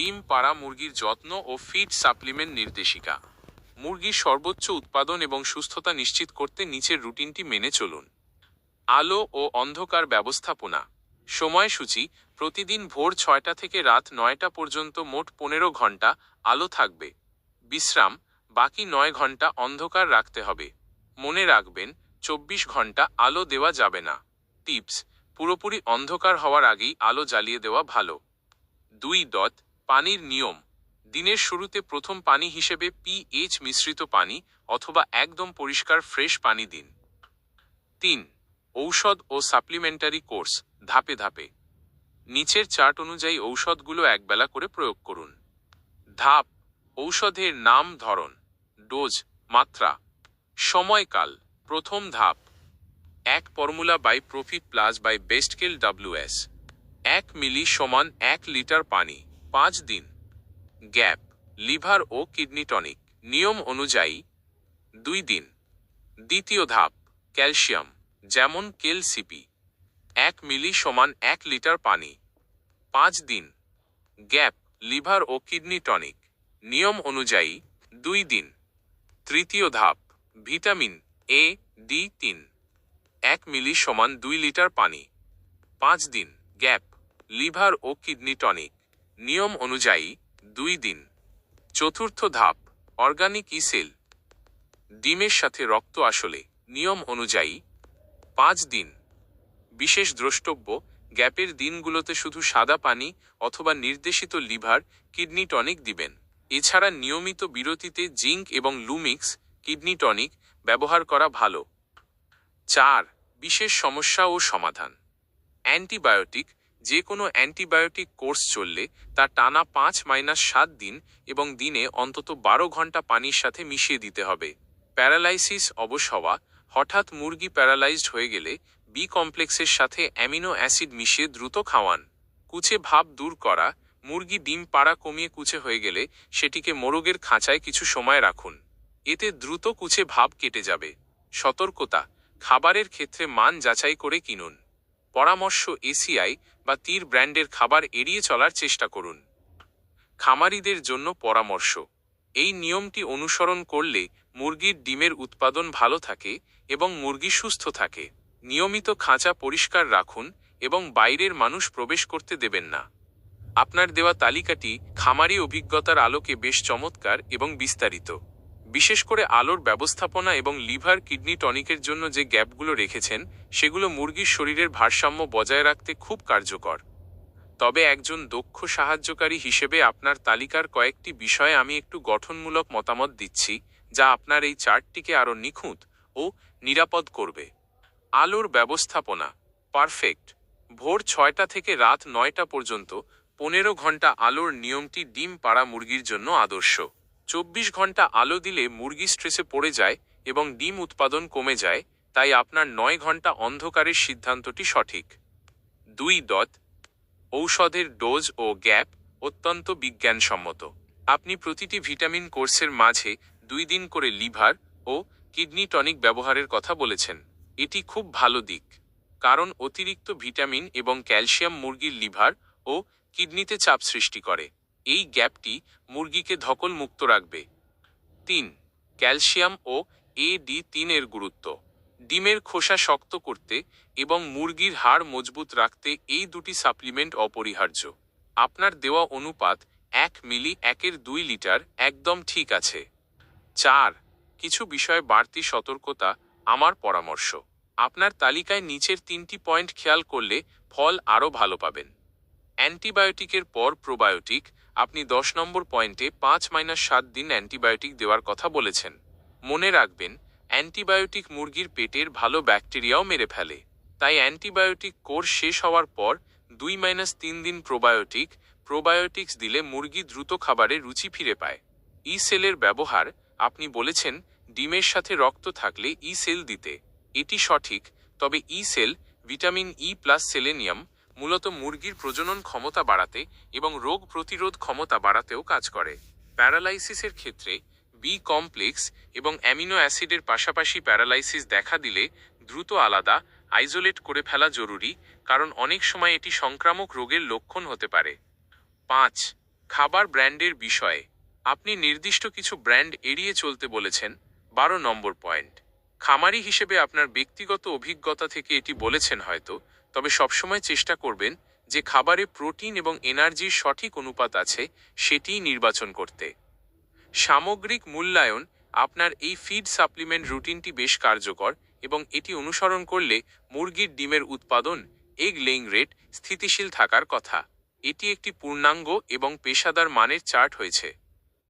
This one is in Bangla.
ডিম, পাড়া মুরগির যত্ন ও ফিড সাপ্লিমেন্ট নির্দেশিকা। মুরগির সর্বোচ্চ উৎপাদন এবং সুস্থতা নিশ্চিত করতে নিচের রুটিনটি মেনে চলুন। আলো ও অন্ধকার ব্যবস্থাপনা। সময়সূচি, প্রতিদিন ভোর ছয়টা থেকে রাত নয়টা পর্যন্ত মোট পনেরো ঘণ্টা আলো থাকবে। বিশ্রাম, বাকি নয় ঘণ্টা অন্ধকার রাখতে হবে। মনে রাখবেন, চব্বিশ ঘণ্টা আলো দেওয়া যাবে না। টিপস, পুরোপুরি অন্ধকার হওয়ার আগেই আলো জ্বালিয়ে দেওয়া ভালো। দুই দত পানির নিয়ম। দিনের শুরুতে প্রথম পানি হিসেবে পিএইচ মিশ্রিত পানি অথবা একদম পরিষ্কার ফ্রেশ পানি দিন। তিন, ঔষধ ও সাপ্লিমেন্টারি কোর্স, ধাপে ধাপে। নিচের চার্ট অনুযায়ী ঔষধগুলো একবেলা করে প্রয়োগ করুন। ধাপ, ঔষধের নাম ধরন, ডোজ, মাত্রা, সময়কাল, প্রথম ধাপ। এক formula by profit plus by বেস্টকেল ডাব্লিউএস এক মিলি সমান এক লিটার পানি। পাঁচ দিন। গ্যাপ, লিভার ও কিডনি টনিক। নিয়ম অনুযায়ী দুই দিন। দ্বিতীয় ধাপ, ক্যালসিয়াম, যেমন কেলসিপি। এক মিলি সমান এক লিটার পানি। পাঁচ দিন। গ্যাপ, লিভার ও কিডনি টনিক। নিয়ম অনুযায়ী দুই দিন। তৃতীয় ধাপ, ভিটামিন এ, ডি তিন। এক মিলি সমান দুই লিটার পানি। পাঁচ দিন। গ্যাপ, লিভার ও কিডনি টনিক। নিয়ম অনুযায়ী দুই দিন। চতুর্থ ধাপ অর্গানিক ইসেল ডিমের সাথে রক্ত আসলে নিয়ম অনুযায়ী পাঁচ দিন। বিশেষ দ্রষ্টব্য, গ্যাপের দিনগুলোতে শুধু সাদা পানি অথবা নির্দেশিত লিভার, কিডনি টনিক দিবেন। এছাড়া নিয়মিত বিরতিতে জিঙ্ক এবং লুমিক্স, কিডনি টনিক ব্যবহার করা ভালো। চার, বিশেষ সমস্যা ও সমাধান। অ্যান্টিবায়োটিক যে কোনো অ্যান্টিবায়োটিক কোর্স চললে তা টানা পাঁচ মাইনাস সাত দিন এবং দিনে অন্তত বারো ঘণ্টা পানির সাথে মিশিয়ে দিতে হবে। প্যারালাইসিস অবশ হওয়া, হঠাৎ মুরগি প্যারালাইজড হয়ে গেলে বি কমপ্লেক্সের সাথে অ্যামিনো অ্যাসিড মিশিয়ে দ্রুত খাওয়ান। কুচে ভাব দূর করা, মুরগি ডিম পাড়া কমিয়ে কুচে হয়ে গেলে সেটিকে মোরগের খাঁচায় কিছু সময় রাখুন। এতে দ্রুত কুচে ভাব কেটে যাবে। সতর্কতা, খাবারের ক্ষেত্রে মান যাচাই করে কিনুন। পরামর্শ এসিআই বা তীর ব্র্যান্ডের খাবার এড়িয়ে চলার চেষ্টা করুন। খামারিদের জন্য পরামর্শ। এই নিয়মটি অনুসরণ করলে মুরগির ডিমের উৎপাদন ভালো থাকে এবং মুরগি সুস্থ থাকে। নিয়মিত খাঁচা পরিষ্কার রাখুন এবং বাইরের মানুষ প্রবেশ করতে দেবেন না। আপনার দেওয়া তালিকাটি খামারি অভিজ্ঞতার আলোকে বেশ চমৎকার এবং বিস্তারিত। বিশেষ করে আলোর ব্যবস্থাপনা এবং লিভার কিডনি টনিকের জন্য যে গ্যাপগুলো রেখেছেন, সেগুলো মুরগির শরীরের ভারসাম্য বজায় রাখতে খুব কার্যকর। তবে একজন দক্ষ সাহায্যকারী হিসেবে আপনার তালিকার কয়েকটি বিষয়ে আমি একটু গঠনমূলক মতামত দিচ্ছি, যা আপনার এই চার্টটিকে আরও নিখুঁত ও নিরাপদ করবে। আলোর ব্যবস্থাপনা, পারফেক্ট, ভোর ছয়টা থেকে রাত নয়টা পর্যন্ত পনেরো ঘণ্টা আলোর নিয়মটি ডিম পাড়া মুরগির জন্য আদর্শ। চব্বিশ ঘণ্টা আলো দিলে মুরগি স্ট্রেসে পড়ে যায় এবং ডিম উৎপাদন কমে যায়, তাই আপনার নয় ঘণ্টা অন্ধকারের সিদ্ধান্তটি সঠিক। দুই দত, ঔষধের ডোজ ও গ্যাপ অত্যন্ত বিজ্ঞানসম্মত। আপনি প্রতিটি ভিটামিন কোর্সের মাঝে দুই দিন করে লিভার ও কিডনি টনিক ব্যবহারের কথা বলেছেন। এটি খুব ভালো দিক, কারণ অতিরিক্ত ভিটামিন এবং ক্যালসিয়াম মুরগির লিভার ও কিডনিতে চাপ সৃষ্টি করে। এই গ্যাপটি মুরগিকে ধকল মুক্ত রাখবে। তিন, ক্যালসিয়াম ও এ ডি তিনের গুরুত্ব। ডিমের খোসা শক্ত করতে এবং মুরগির হাড় মজবুত রাখতে এই দুটি সাপ্লিমেন্ট অপরিহার্য। আপনার দেওয়া অনুপাত এক মিলি একের দুই লিটার একদম ঠিক আছে। চার, কিছু বিষয়ে বাড়তি সতর্কতা আমার পরামর্শ। আপনার তালিকায় নিচের তিনটি পয়েন্ট খেয়াল করলে ফল আরও ভালো পাবেন। অ্যান্টিবায়োটিকের পর প্রোবায়োটিক আপনি দশ নম্বর পয়েন্টে পাঁচ মাইনাস সাত দিন অ্যান্টিবায়োটিক দেওয়ার কথা বলেছেন। মনে রাখবেন, অ্যান্টিবায়োটিক মুরগির পেটের ভালো ব্যাকটেরিয়াও মেরে ফেলে। তাই অ্যান্টিবায়োটিক কোর্স শেষ হওয়ার পর দুই মাইনাস তিন দিন প্রোবায়োটিক, প্রোবায়োটিক্স দিলে মুরগি দ্রুত খাবারে রুচি ফিরে পায়। ই সেলের ব্যবহার, আপনি বলেছেন, ডিমের সাথে রক্ত থাকলে ই সেল দিতে। এটি সঠিক, তবে ই sell, vitamin E plus selenium মূলত মুরগির প্রজনন ক্ষমতা বাড়াতে এবং রোগ প্রতিরোধ ক্ষমতা বাড়াতেও কাজ করে। প্যারালাইসিসের ক্ষেত্রে বি কমপ্লেক্স এবং অ্যামিনো অ্যাসিডের পাশাপাশি প্যারালাইসিস দেখা দিলে দ্রুত আলাদা, আইসোলেট করে ফেলা জরুরি, কারণ অনেক সময় এটি সংক্রামক রোগের লক্ষণ হতে পারে। পাঁচ, খাবার ব্র্যান্ডের বিষয়ে। আপনি নির্দিষ্ট কিছু ব্র্যান্ড এড়িয়ে চলতে বলেছেন। বারো নম্বর পয়েন্ট। খামারি হিসেবে আপনার ব্যক্তিগত অভিজ্ঞতা থেকে এটি বলেছেন হয়তো তবে সবসময় চেষ্টা করবেন যে খাবারে প্রোটিন এবং এনার্জির সঠিক অনুপাত আছে, সেটিই নির্বাচন করতে। সামগ্রিক মূল্যায়ন আপনার এই ফিড সাপ্লিমেন্ট রুটিনটি বেশ কার্যকর এবং এটি অনুসরণ করলে মুরগির ডিমের উৎপাদন এগ লেইং রেট স্থিতিশীল থাকার কথা। এটি একটি পূর্ণাঙ্গ এবং পেশাদার মানের চার্ট হয়েছে।